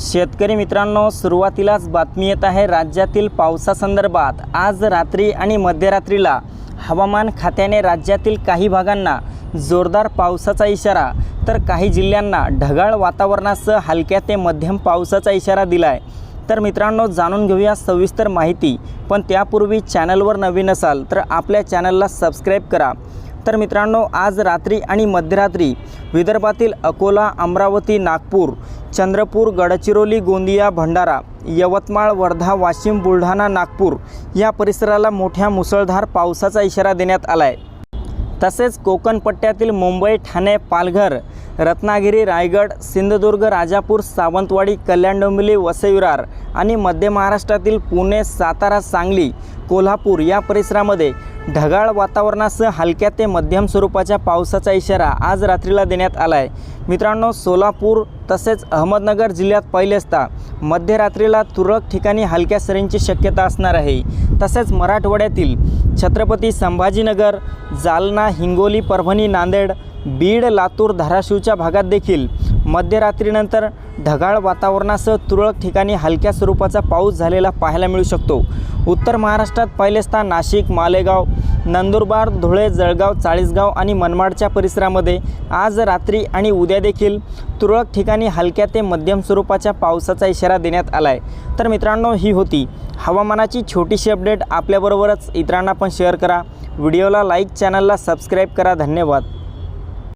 शेतकरी मित्रांनो सुरुवातीलाच बातमी येत आहे राज्यातील पावसासंदर्भात. आज रात्री आणि मध्यरात्रीला हवामान खात्याने राज्यातील काही भागांना जोरदार पावसाचा इशारा तर काही जिल्ह्यांना ढगाळ वातावरणासह हलक्या ते मध्यम पावसाचा इशारा दिला आहे तर मित्रांनो जाणून घेऊया सविस्तर माहिती पण त्यापूर्वी चॅनलवर नवीन असाल तर आपल्या चॅनलला सबस्क्राईब करा. तर मित्रांनो आज रात्री आणि मध्यरात्री विदर्भातील अकोला अमरावती नागपूर चंद्रपूर गडचिरोली गोंदिया भंडारा यवतमाळ वर्धा वाशिम बुलढाणा नागपूर या परिसराला मोठ्या मुसळधार पावसाचा इशारा देण्यात आला आहे तसेच कोकणपट्ट्यातील मुंबई ठाणे पालघर रत्नागिरी रायगड सिंधुदुर्ग राजापूर सावंतवाडी कल्याण डोंबिवली वसईविरार आणि मध्य महाराष्ट्रातील पुणे सातारा सांगली कोल्हापूर या परिसरामध्ये ढगाळ वातावरणासह हलक्या ते मध्यम स्वरूपाच्या पावसाचा इशारा आज रात्रीला देण्यात आला आहे मित्रांनो सोलापूर तसेच अहमदनगर जिल्ह्यात पहिले असता मध्यरात्रीला तुरळक ठिकाणी हलक्या सरींची शक्यता असणार आहे. तसेच मराठवाड्यातील छत्रपती संभाजीनगर जालना हिंगोली परभणी नांदेड बीड लातूर धाराशिवच्या भागात देखील मध्यरात्रीनंतर ढगाळ वातावरणासह तुरळक ठिकाणी हलक्या स्वरूपाचा पाऊस झालेला पाहायला मिळू शकतो. उत्तर महाराष्ट्रात पहिलेस्ता नाशिक मालेगाव नंदुरबार धुळे जळगाव चाळीसगाव आणि मनमाडच्या परिसरामध्ये आज रात्री आणि उद्या देखील तुरळक ठिकाणी हलक्या ते मध्यम स्वरूपाच्या पावसाचा इशारा देण्यात आला आहे तर मित्रांनो ही होती हवामानाची छोटीशी अपडेट. आपल्याबरोबरच इतरांना पण शेअर करा. व्हिडिओला लाईक चॅनलला सबस्क्राईब करा. धन्यवाद.